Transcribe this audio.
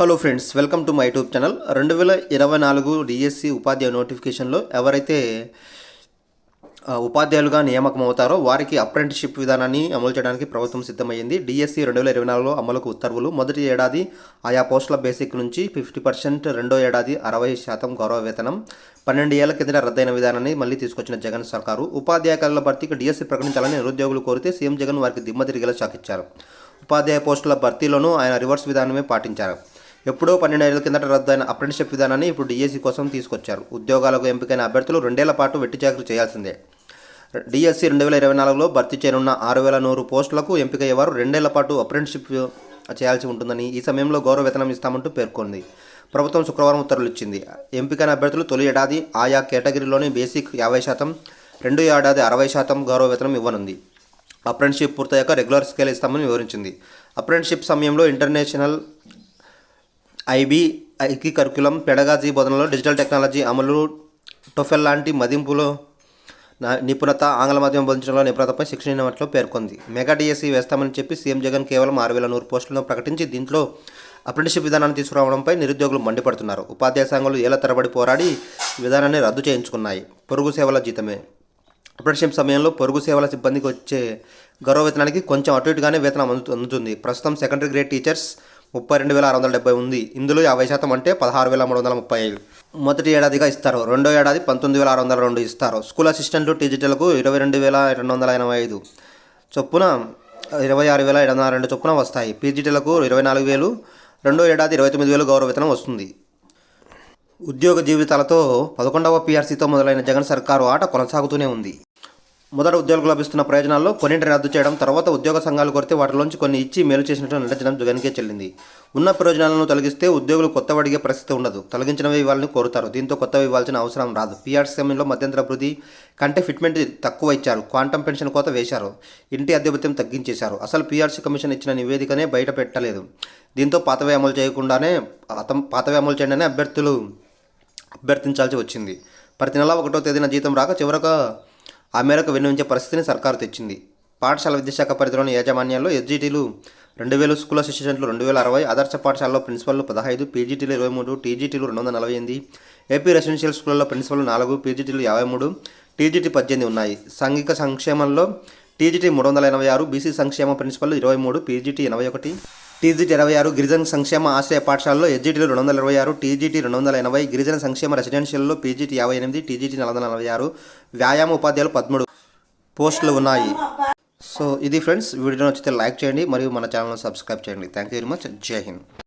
Hello friends welcome to my YouTube channel రెండు వేల ఇరవై నాలుగు డిఎస్సి ఉపాధ్యాయ నోటిఫికేషన్లో ఎవరైతే ఉపాధ్యాయులుగా నియామకం అవుతారో వారికి అప్రెంటిషిప్ విధానాన్ని అమలు చేయడానికి ప్రభుత్వం సిద్ధమైంది డిఎస్సి రెండు వేల ఇరవై నాలుగులో అమలుకు ఉత్తర్వులు. మొదటి ఏడాది ఆయా పోస్టుల బేసిక్ నుంచి ఫిఫ్టీ పర్సెంట్ రెండో ఏడాది అరవై శాతం గౌరవ వేతనం. పన్నెండు ఏళ్ళ కింద రద్దయిన విధానాన్ని మళ్ళీ తీసుకొచ్చిన జగన్ సర్కారు ఉపాధ్యాయ కళల భర్తీకి డిఎస్సి ప్రకటించాలని నిరుద్యోగులు కోరితే సీఎం జగన్ వారికి దిమ్మ తిరిగేలా షాకిచ్చారు. ఉపాధ్యాయ పోస్టుల భర్తీలోనూ ఆయన రివర్స్ విధానమే పాటించారు. ఎప్పుడో పన్నెండేళ్ళ కిందట రద్దయిన అప్రెంటిషిప్ విధానాన్ని ఇప్పుడు డిఎస్సి కోసం తీసుకొచ్చారు. ఉద్యోగాలకు ఎంపికైన అభ్యర్థులు రెండేళ్ళ పాటు వెట్టి చాకరీ చేయాల్సిందే. డిఎస్సి రెండు వేల ఇరవై నాలుగులో భర్తీ చేయనున్న ఆరు వేల నూరు పోస్టులకు ఎంపికయ్యేవారు రెండేళ్ళ పాటు అప్రెంటిషిప్ చేయాల్సి ఉంటుందని ఈ సమయంలో గౌరవ వేతనం ఇస్తామంటూ పేర్కొంది. ప్రభుత్వం శుక్రవారం ఉత్తర్వులు ఇచ్చింది. ఎంపికైన అభ్యర్థులు తొలి ఏడాది ఆయా కేటగిరీలోని బేసిక్ యాభై శాతం రెండు ఏడాది అరవై శాతం గౌరవ వేతనం ఇవ్వనుంది. అప్రెంటిషిప్ పూర్తయ్యాక రెగ్యులర్ స్కేల్ ఇస్తామని వివరించింది. అప్రెంటిషిప్ సమయంలో ఇంటర్నేషనల్ ఐబీ ఐకి కరికులం పెడగాజీ బోధనలో డిజిటల్ టెక్నాలజీ అమలు టొఫెల్ లాంటి మదింపులో నిపుణత ఆంగ్ల మాధ్యమం బోధించడంలో నిపుణతపై శిక్షణ ఇవ్వట్లో పేర్కొంది. మెగా డిఎస్సీ వేస్తామని చెప్పి సీఎం జగన్ కేవలం ఆరు వేల నూరు పోస్టులను ప్రకటించి దీంట్లో అప్రెంటిషిప్ విధానాన్ని తీసుకురావడంపై నిరుద్యోగులు మండిపడుతున్నారు. ఉపాధ్యాయ సంఘాలు ఏళ్ళ తరబడి పోరాడి విధానాన్ని రద్దు చేయించుకున్నాయి. పొరుగు సేవల జీతమే. అప్రెంటిషిప్ సమయంలో పొరుగు సేవల సిబ్బందికి వచ్చే గౌరవ వేతనానికి కొంచెం అటు ఇటుగానే వేతనం అందు అందుతుంది. ప్రస్తుతం సెకండరీ గ్రేడ్ టీచర్స్ ముప్పై రెండు వేల ఆరు వందల డెబ్బై ఉంది. ఇందులో యాభై శాతం అంటే పదహారు వేల మూడు వందల ముప్పై ఐదు. మొదటి ఏడాదిగా ఇస్తారు. రెండో ఏడాది పంతొమ్మిది వేల ఆరు వందల రెండు ఇస్తారు. స్కూల్ అసిస్టెంట్లు టీజీటీలకు ఇరవై రెండు వేల రెండు వందల ఎనభై ఐదు. చొప్పున ఇరవై ఆరు వేల ఏడు వందల రెండు చొప్పున వస్తాయి. పీజీటీలకు ఇరవై నాలుగు వేలు. రెండో ఏడాది ఇరవై తొమ్మిది వేలు గౌరవ వేతనం వస్తుంది. ఉద్యోగ జీవితాలతో పదకొండవ పీఆర్సీతో మొదలైన జగన్ సర్కారు ఆట కొనసాగుతూనే ఉంది. మొదట ఉద్యోగులకు లభిస్తున్న ప్రయోజనాల్లో కొన్నింటిని రద్దు చేయడం తర్వాత ఉద్యోగ సంఘాలు కొరితే వాటిలోంచి కొన్ని ఇచ్చి మేలు చేసినట్లు నటించడం జగన్కే చెల్లింది. ఉన్న ప్రయోజనాలను తొలగిస్తే ఉద్యోగులు కొత్త అడిగే పరిస్థితి ఉండదు. తొలగించినవి ఇవ్వాలని కోరుతారు. దీంతో కొత్తవి ఇవ్వాల్సిన అవసరం రాదు. పీఆర్సీ సమయంలో మధ్యంతర అభివృద్ధి కంటే ఫిట్మెంట్ తక్కువ ఇచ్చారు. క్వాంటం పెన్షన్ కోత వేశారు. ఇంటి అద్దె తగ్గించేశారు. అసలు పీఆర్సీ కమిషన్ ఇచ్చిన నివేదికనే బయట పెట్టలేదు. దీంతో పాతవే అమలు చేయకుండానే పాత- పాతవే అమలు చేయండి అభ్యర్థులు అభ్యర్థించాల్సి వచ్చింది. ప్రతి నెల ఒకటో తేదీన జీతం రాక చివరకు ఆ మేరకు విన్నవించే పరిస్థితిని సర్కారు తెచ్చింది. పాఠశాల విద్యాశాఖ పరిధిలోని యాజమాన్యాల్లో ఎస్జీటీలు రెండు వేలు స్కూల్ అసిస్టెంట్లు రెండు వేల అరవై ఆదర్శ పాఠశాలలో ప్రిన్సిపల్లు పదహైదు పీజీటీలు ఇరవై మూడు టీజీటీలు రెండు వందల నలభై ఎనిమిది ఏపీ రెసిడెన్షియల్ స్కూళ్ళలో ప్రిన్సిపల్ నాలుగు పీజీటీలు యాభై మూడు టీజీటీ పద్దెనిమిది ఉన్నాయి. సాంఘిక సంక్షేమంలో టీజీటీ మూడు వందల ఎనభై ఆరు బీసీ సంక్షేమ ప్రిన్సిపల్ ఇరవై మూడు పీజీటీ ఎనభై ఒకటి టీజీటీ ఇరవై ఆరు గిరిజన సంక్షేమ ఆశ్రయ పాఠశాలలో ఎస్జీటీలు రెండు వందల ఇరవై ఆరు టీజీటీ రెండు వందల ఎనభై గిరిజన సంక్షేమ రెసిడెన్షియల్లో పీజీటీ యాభై ఎనిమిది టీజీటీ నాలుగు వందల నలభై ఆరు వ్యాయామ ఉపాధ్యాయులు పదమూడు పోస్టులు ఉన్నాయి. సో ఇది ఫ్రెండ్స్ వీడియో నచ్చితే లైక్ చేయండి మరియు మన ఛానల్ని సబ్స్క్రైబ్ చేయండి. థ్యాంక్ యూ వెరీ మచ్ జై హింద్.